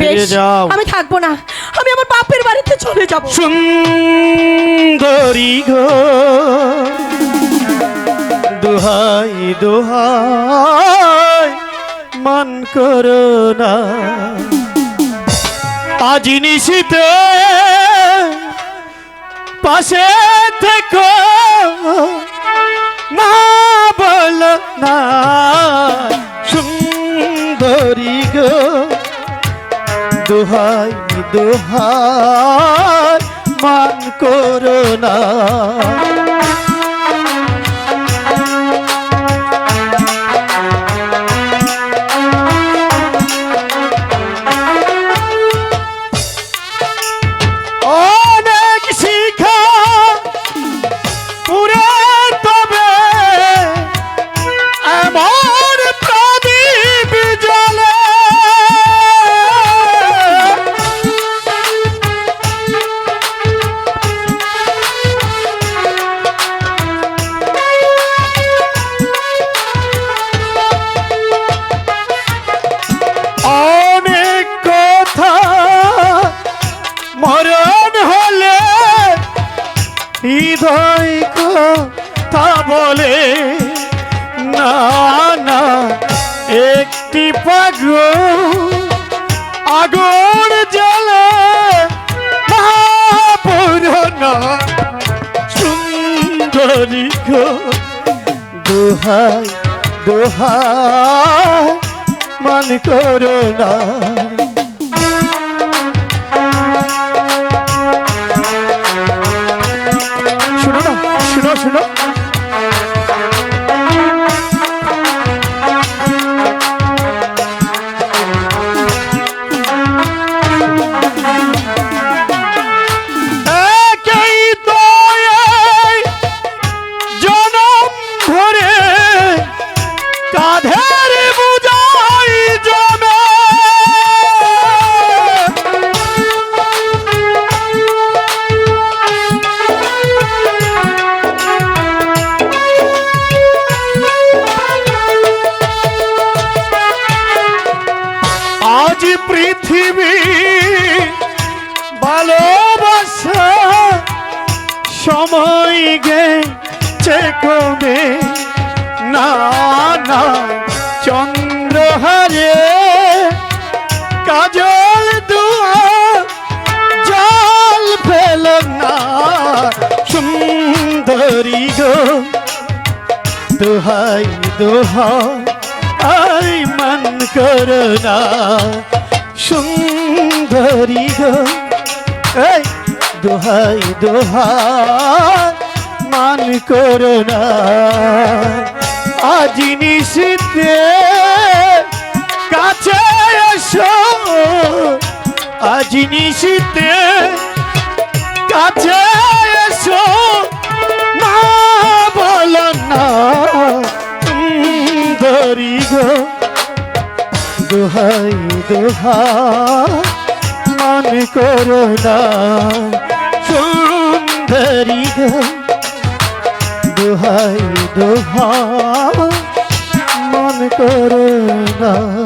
বেশ, যাও। আমি থাকব না। আমি আমার বাপের বাড়িতে চলে যাব। সুন্দরী গো দোহাই দোহাই মান করো না। আজ নিশিতে পাশে থেকো না বল না। সুন্দরী গো দোহাই দোহাই মান করো মরণ হলে হৃদয় কথা বলে, না না, একটি পাগল আগুন জ্বলে পুরনো সুন্দরী দোহাই দোহাই, মান করো না। শুনো পৃথিবী ভালোবাসা সময় গেছে কমে না না চন্দ্রহারে কাজল দুয়া জল ফেল না, সুন্দরী গো। দোহাই দোহাই আই মন করোনা সুন্দরী গো। এই দোহাই দোহাই মান করোনা আজ নিশিতে কাছে এসো। আজ কাছে এসো। মান করো না। সুন্দরী দোহাই দোহা মন করো না।